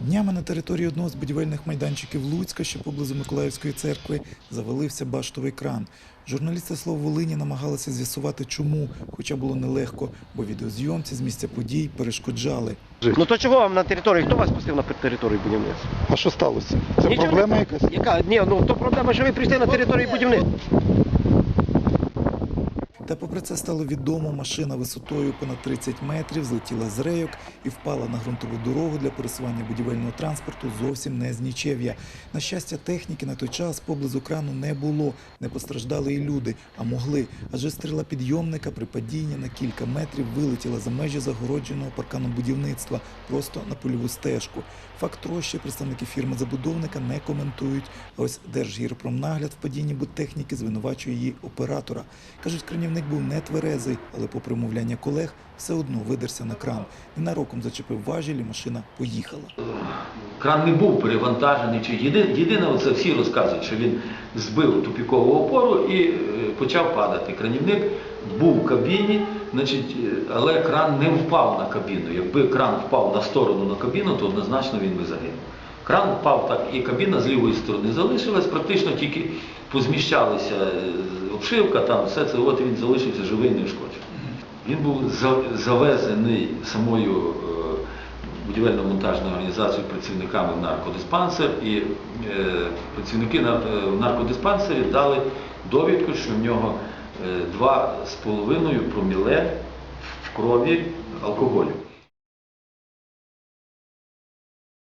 Днями на території одного з будівельних майданчиків Луцька, що поблизу Миколаївської церкви, завалився баштовий кран. Журналісти «Слово Волині намагалися з'ясувати, чому, хоча було нелегко, бо відеозйомці з місця подій перешкоджали. Ну то чого вам на території? Хто вас пустив на територію будівництва? А що сталося? Це Нічого проблема не- якась? Яка? Ні, ну то проблема, що ви прийшли на територію будівництва. Та попри це стало відомо, машина висотою понад 30 метрів злетіла з рейок і впала на ґрунтову дорогу для пересування будівельного транспорту зовсім не з нічев'я. На щастя, техніки на той час поблизу крану не було. Не постраждали і люди, а могли. Адже стріла підйомника при падінні на кілька метрів вилетіла за межі загородженого парканом будівництва просто на польову стежку. Факт трощі представники фірми-забудовника не коментують. А ось Держгірпромнагляд в падінні будтехніки звинувачує її оператора. Кажуть, кранівник був не тверезий, але попри мовляння колег, все одно видерся на кран. Ненароком зачепив важіль і машина поїхала. Кран не був перевантажений. Чи єди- єдине, оце всі розказують, що він збив тупікову опору і е, почав падати. Кранівник був в кабіні, значить, е, але кран не впав на кабіну. Якби кран впав на сторону на кабіну, то однозначно він би загинув. Кран впав так, і кабіна з лівої сторони залишилась, практично тільки позміщалися е, обшивка, там все це, от він залишився живий, не вшкоджений. Він був завезений самою е, будівельно-монтажною організацією працівниками в наркодиспансер, і е, працівники е, в наркодиспансері дали довідку, що в нього е, 2,5 проміле в крові алкоголю.